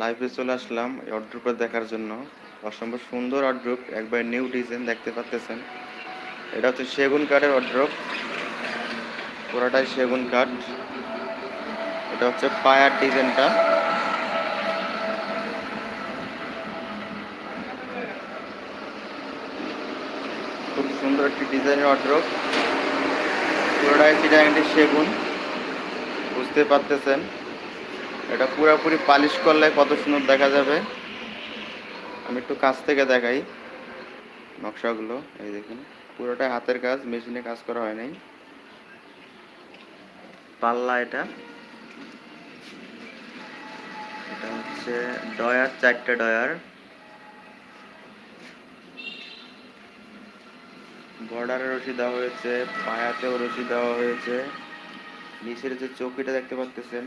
লাইভে চলে আসলাম এই অড্রুপে দেখার জন্য। অসম্ভব সুন্দর অড্রুপ একবার নিউ ডিজাইন দেখতে পাচ্তেছেন এটা হচ্ছে সেগুন কাঠের অড্রুপ পুরোটাই সেগুন কাঠ। এটা হচ্ছে পায়ার ডিজাইনটা। খুব সুন্দর একটি ডিজাইনের অড্রপ পুরোটাই চিটাগাংটি সেগুন। বুঝতে পারতেছেন। এটা পুরোপুরি পালিশ করলে কত সুন্দর দেখা যাবে। আমি একটু কাছ থেকে দেখাই নকশাগুলো, এই দেখুন। পুরোটাই হাতের কাজ, মেশিনে কাজ করা হয় নাই। পাল্লা এটা। এটা হচ্ছে ডয়ার, চারটে ডয়ার। বর্ডারে রশি দেওয়া হয়েছে, পায়াতেও রশি দেওয়া হয়েছে। নিচের যে চৌকিটা দেখতে পাচ্তেছেন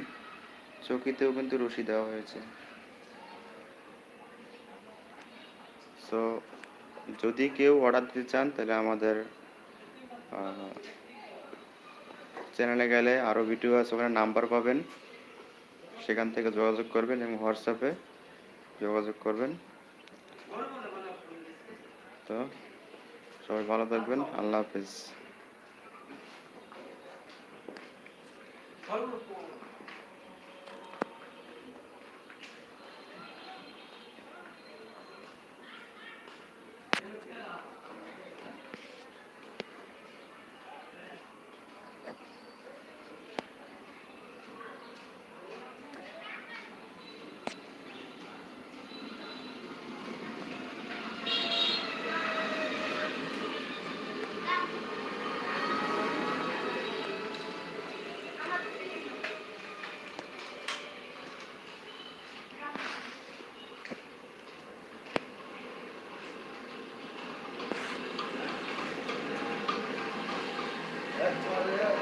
চৌকিতেও কিন্তু রশি দেওয়া হয়েছে। সো যদি কেউ অর্ডার দিতে চান, তাহলে আমাদের চ্যানেলে গেলে আরও ভিডিও আছে, ওখানে নাম্বার পাবেন। সেখান থেকে যোগাযোগ করবেন এবং হোয়াটসঅ্যাপে যোগাযোগ করবেন। তো, সবাই ভালো থাকবেন। আল্লাহ হাফিজ। Yeah.